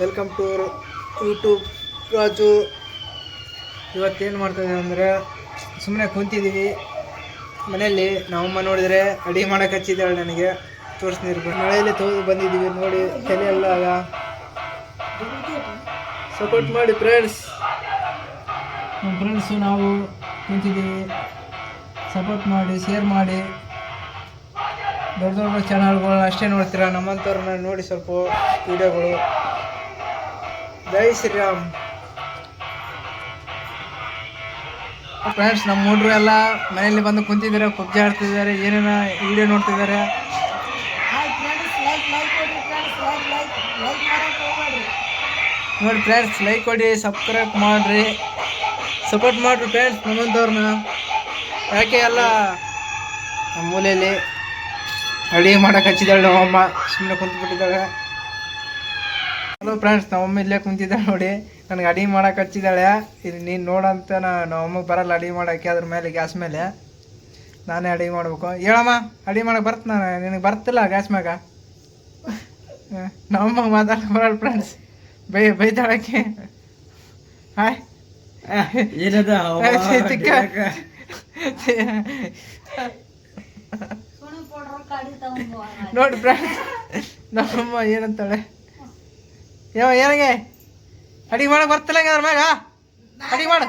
Welcome to YouTube Raju ಇವತ್ತೇನು ಮಾಡ್ತಾಯಿದ್ದೀವಿ ಅಂದರೆ ಸುಮ್ಮನೆ ಕುಂತಿದ್ದೀವಿ. ಮನೆಯಲ್ಲಿ ನಮ್ಮಮ್ಮ ನೋಡಿದರೆ ಅಡುಗೆ ಮಾಡೋಕೆ ಹಚ್ಚಿದ್ದಾಳೆ ನನಗೆ. ತೋರಿಸ್ತಿರ್ಬೇಕು ಮಳೆಯಲ್ಲಿ ತೊಗೊಂಡು ಬಂದಿದ್ದೀವಿ ನೋಡಿ, ತಲೆ ಎಲ್ಲ ಸಪೋರ್ಟ್ ಮಾಡಿ ಫ್ರೆಂಡ್ಸ್ ನಮ್ಮ ಫ್ರೆಂಡ್ಸು ನಾವು ಕುಂತಿದ್ದೀವಿ. ಸಪೋರ್ಟ್ ಮಾಡಿ ಶೇರ್ ಮಾಡಿ. ದೊಡ್ಡ ದೊಡ್ಡ ಚಾನಲ್ಗಳನ್ನ ಅಷ್ಟೇ ನೋಡ್ತೀರಾ? ನಮ್ಮಂಥವ್ರನ್ನ ನೋಡಿ ಸ್ವಲ್ಪ ವಿಡಿಯೋಗಳು ಜೈ ಶ್ರೀರಾಮ್ ಫ್ರೆಂಡ್ಸ್ ನಮ್ಮ ಹುಡ್ರು ಎಲ್ಲ ಮನೆಯಲ್ಲಿ ಬಂದು ಕುಂತಿದ್ದಾರೆ, ಪಬ್ಜಿ ಆಡ್ತಿದ್ದಾರೆ, ಏನೇನ ವಿಡಿಯೋ ನೋಡ್ತಿದ್ದಾರೆ. ನೋಡಿ ಫ್ರೆಂಡ್ಸ್ ಲೈಕ್ ಕೊಡಿ ಸಬ್ಸ್ಕ್ರೈಬ್ ಮಾಡಿರಿ. ಸಪೋರ್ಟ್ ಮಾಡಿರಿ ಫ್ರೆಂಡ್ಸ್ ನಮ್ಮಂಥವ್ರನ್ನ ಯಾಕೆ ಎಲ್ಲ ನಮ್ಮ ಮೂಲೆಯಲ್ಲಿ ಅಡುಗೆ ಮಾಡಕ್ಕೆ ಹಚ್ಚಿದ್ದಾಳೆ ನಮ್ಮಮ್ಮ ಸುಮ್ಮನೆ ಕುಂತ್ಬಿಟ್ಟಿದ್ದಾಳೆ. ಹಲೋ ಫ್ರೆಂಡ್ಸ್ ನಮ್ಮಮ್ಮ ಇಲ್ಲೇ ಕುಂತಿದ್ದಾಳೆ ನೋಡಿ. ನನಗೆ ಅಡಿಗೆ ಮಾಡಕ್ಕೆ ಹಚ್ಚಿದ್ದಾಳೆ. ಇದು ನೀನು ನೋಡಂತ ನಾ ನಮ್ಮಮ್ಮಗೆ ಬರಲ್ಲ ಅಡಿಗೆ ಮಾಡೋಕ್ಕೆ ಅದ್ರ ಮೇಲೆ ಗ್ಯಾಸ್ ಮೇಲೆ. ನಾನೇ ಅಡಿಗೆ ಮಾಡ್ಬೇಕು. ಹೇಳಮ್ಮ ಅಡಿಗೆ ಮಾಡಕ್ಕೆ ಬರ್ತ ನಾನು? ನಿನಗೆ ಬರ್ತಿಲ್ಲ ಗ್ಯಾಸ್ ಮ್ಯಾಗ? ಹ, ನಮ್ಮಮ್ಮಗೆ ಮಾತಾಡಕ್ಕೆ ಬರಲ್ಲ ಫ್ರೆಂಡ್ಸ್ ಬೈ ಬೈತಾಳಕ್ಕೆ ಹಾಯ್. ನೋಡಿ ಫ್ರೆಂಡ್ಸ್ ನಮ್ಮಮ್ಮ ಏನಂತಾಳೆ? ಯಾವ ಏನಾಗೆ? ಅಡಿಗೆ ಮಾಡಕ್ ಬರ್ತಿಲ್ಲ ಅದ್ರ ಮ್ಯಾಗ? ಅಡಿಗೆ ಮಾಡು.